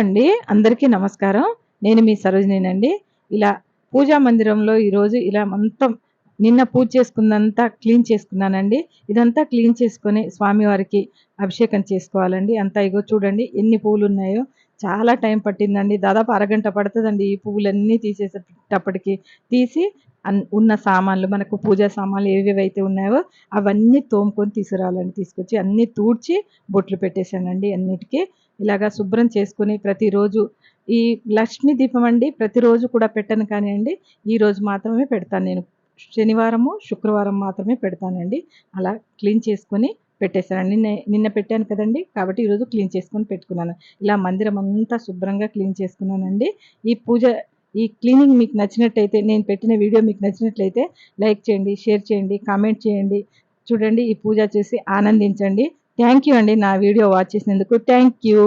అండి. అందరికీ నమస్కారం. నేను మీ సరోజినేనండి. ఇలా పూజా మందిరంలో ఈరోజు ఇలా మొత్తం నిన్న పూజ చేసుకున్నంతా క్లీన్ చేసుకున్నానండి. ఇదంతా క్లీన్ చేసుకొని స్వామివారికి అభిషేకం చేసుకోవాలండి. అంతా ఇగో చూడండి ఎన్ని పువ్వులు ఉన్నాయో చాలా టైం పట్టిందండి. దాదాపు అరగంట పడుతుందండి ఈ పువ్వులన్నీ తీసేసేటప్పటికి. తీసి ఉన్న సామాన్లు మనకు పూజా సామాన్లు ఏవేవైతే ఉన్నాయో అవన్నీ తోముకొని తీసుకురావాలండి తీసుకొచ్చి అన్నీ తూడ్చి బొట్లు పెట్టేశానండి అన్నిటికీ. ఇలాగా శుభ్రం చేసుకుని ప్రతిరోజు ఈ లక్ష్మీ దీపం అండి ప్రతిరోజు కూడా పెట్టను కానివ్వండి ఈరోజు మాత్రమే పెడతాను నేను. శనివారము శుక్రవారం మాత్రమే పెడతానండి. అలా క్లీన్ చేసుకొని పెట్టేశానండి. నిన్న నిన్న పెట్టాను కదండి కాబట్టి ఈరోజు క్లీన్ చేసుకొని పెట్టుకున్నాను. ఇలా మందిరం అంతా శుభ్రంగా క్లీన్ చేసుకున్నానండి. ఈ పూజ ఈ క్లీనింగ్ మీకు నచ్చినట్టయితే నేను పెట్టిన వీడియో మీకు నచ్చినట్లయితే లైక్ చేయండి షేర్ చేయండి కామెంట్ చేయండి. చూడండి ఈ పూజ చేసి ఆనందించండి. థ్యాంక్ యూ అండి నా వీడియో వాచ్ చేసినందుకు. Thank you.